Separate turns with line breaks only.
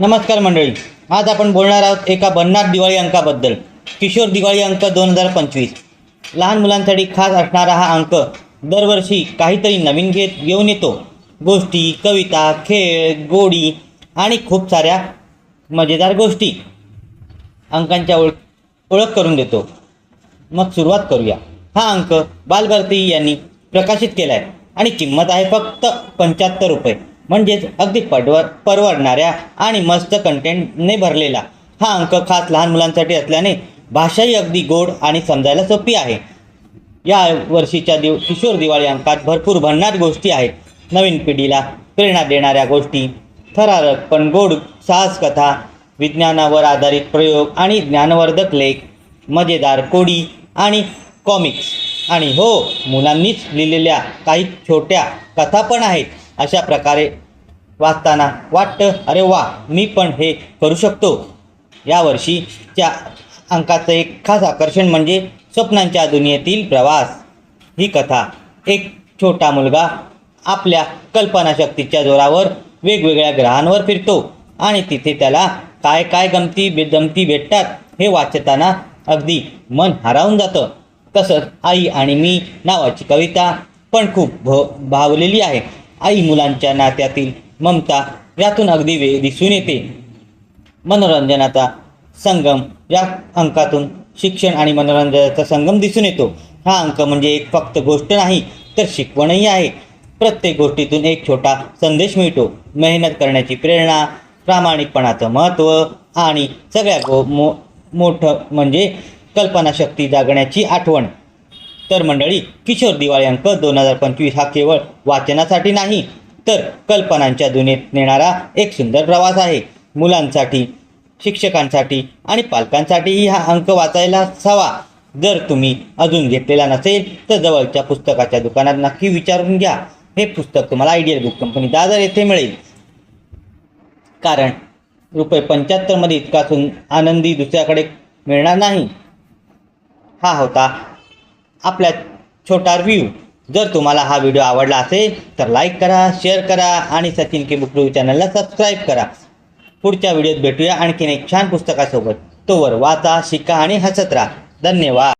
नमस्कार मंडळी आज आपण बोलणार आहोत एका भन्नाट दिवाळी अंकाबद्दल. किशोर दिवाळी अंक दोन हजार पंचवीस. लहान मुलांसाठी खास असणारा हा अंक दरवर्षी काहीतरी नवीन घेत घेऊन येतो. गोष्टी कविता खेळ गोडी आणि खूप साऱ्या मजेदार गोष्टी अंकांच्या ओळख ओळख करून देतो. मग सुरुवात करूया. हा अंक बालभारती यांनी प्रकाशित केला आहे आणि किंमत आहे फक्त पंच्याहत्तर रुपये. म्हणजेच अगदी पडवर परवडणाऱ्या आणि मस्त कंटेंटने भरलेला. हा अंक खास लहान मुलांसाठी असल्याने भाषाही अगदी गोड आणि समजायला सोपी आहे. या वर्षीच्या दिव किशोर दिवाळी अंकात भरपूर भन्नाट गोष्टी आहेत. नवीन पिढीला प्रेरणा देणाऱ्या गोष्टी थरारक पण गोड साहस कथा विज्ञानावर आधारित प्रयोग आणि ज्ञानवर्धक लेख मजेदार कोडी आणि कॉमिक्स आणि हो मुलांनीच लिहिलेल्या काही छोट्या कथा पण आहेत. अशा प्रकारे वाचताना वाटतं अरे वा मी पण हे करू शकतो. यावर्षीच्या अंकाचं एक खास आकर्षण म्हणजे स्वप्नांच्या दुनियेतील प्रवास. ही कथा एक छोटा मुलगा आपल्या कल्पनाशक्तीच्या जोरावर वेगवेगळ्या ग्रहांवर फिरतो आणि तिथे त्याला काय काय गमती बेदमती भेटतात हे वाचताना अगदी मन हरावून जातं. तसंच आई आणि मी नावाची कविता पण खूप भ भावलेली आहे. आई मुलांच्या नात्यातील ममता यातून अगदी वे दिसून येते. मनोरंजनाचा संगम या अंकातून शिक्षण आणि मनोरंजनाचा संगम दिसून येतो. हा अंक म्हणजे एक फक्त गोष्ट नाही तर शिकवणही आहे. प्रत्येक गोष्टीतून एक छोटा संदेश मिळतो. मेहनत करण्याची प्रेरणा प्रामाणिकपणाचं महत्त्व आणि सगळ्या गो मो मोठं म्हणजे कल्पनाशक्ती जागण्याची आठवण. तर मंडळी किशोर दिवाळी अंक दोन हजार पंचवीस हा केवळ वाचनासाठी नाही तर कल्पनांच्या दुनियेत नेणारा एक सुंदर प्रवास आहे. मुलांसाठी शिक्षकांसाठी आणि पालकांसाठीही हा अंक वाचायला हवा. जर तुम्ही अजून घेतलेला नसेल तर जवळच्या पुस्तकाच्या दुकानात नक्की विचारून घ्या. हे पुस्तक तुम्हाला आयडियल बुक कंपनी दादर येथे मिळेल. कारण रुपये पंच्याहत्तरमध्ये इतका सुन आनंदी दुसऱ्याकडे मिळणार नाही. हा होता आपल्या छोटा रिव्ह्यू जर तुम्हाला हा व्हिडिओ आवडला असेल तर लाईक करा शेअर करा आणि सचिन के बुक रिव्ह्यू चॅनलला सबस्क्राईब करा. पुढच्या व्हिडिओत भेटूया. आणखीन एक छान पुस्तकासोबत. तोवर वाचा शिका आणि हसत राहा. धन्यवाद.